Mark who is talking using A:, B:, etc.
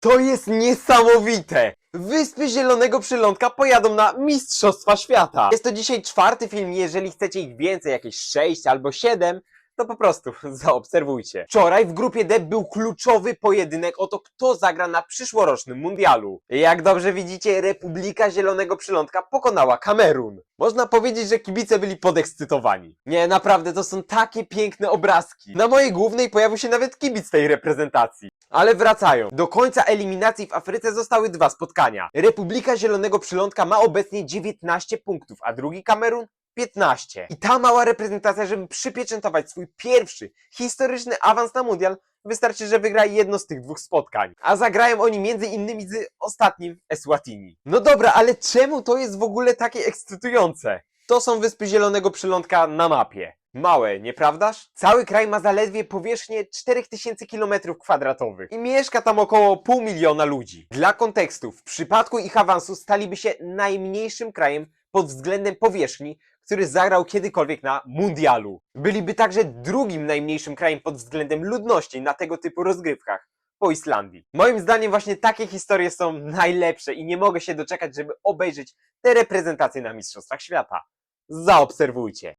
A: To jest niesamowite! Wyspy Zielonego Przylądka pojadą na Mistrzostwa Świata. Jest to dzisiaj czwarty film, jeżeli chcecie ich więcej, jakieś 6 albo 7, to po prostu zaobserwujcie. Wczoraj w grupie D był kluczowy pojedynek o to, kto zagra na przyszłorocznym mundialu. Jak dobrze widzicie, Republika Zielonego Przylądka pokonała Kamerun. Można powiedzieć, że kibice byli podekscytowani. Nie, naprawdę, to są takie piękne obrazki. Na mojej głównej pojawił się nawet kibic tej reprezentacji. Ale wracają. Do końca eliminacji w Afryce zostały dwa spotkania. Republika Zielonego Przylądka ma obecnie 19 punktów, a drugi Kamerun 15. I ta mała reprezentacja, żeby przypieczętować swój pierwszy historyczny awans na mundial, wystarczy, że wygra jedno z tych dwóch spotkań. A zagrają oni między innymi z ostatnim Eswatini. No dobra, ale czemu to jest w ogóle takie ekscytujące? To są Wyspy Zielonego Przylądka na mapie. Małe, nieprawdaż? Cały kraj ma zaledwie powierzchnię 4000 km2 i mieszka tam około pół miliona ludzi. Dla kontekstu, w przypadku ich awansu staliby się najmniejszym krajem pod względem powierzchni, który zagrał kiedykolwiek na mundialu. Byliby także drugim najmniejszym krajem pod względem ludności na tego typu rozgrywkach po Islandii. Moim zdaniem właśnie takie historie są najlepsze i nie mogę się doczekać, żeby obejrzeć te reprezentacje na Mistrzostwach Świata. Zaobserwujcie.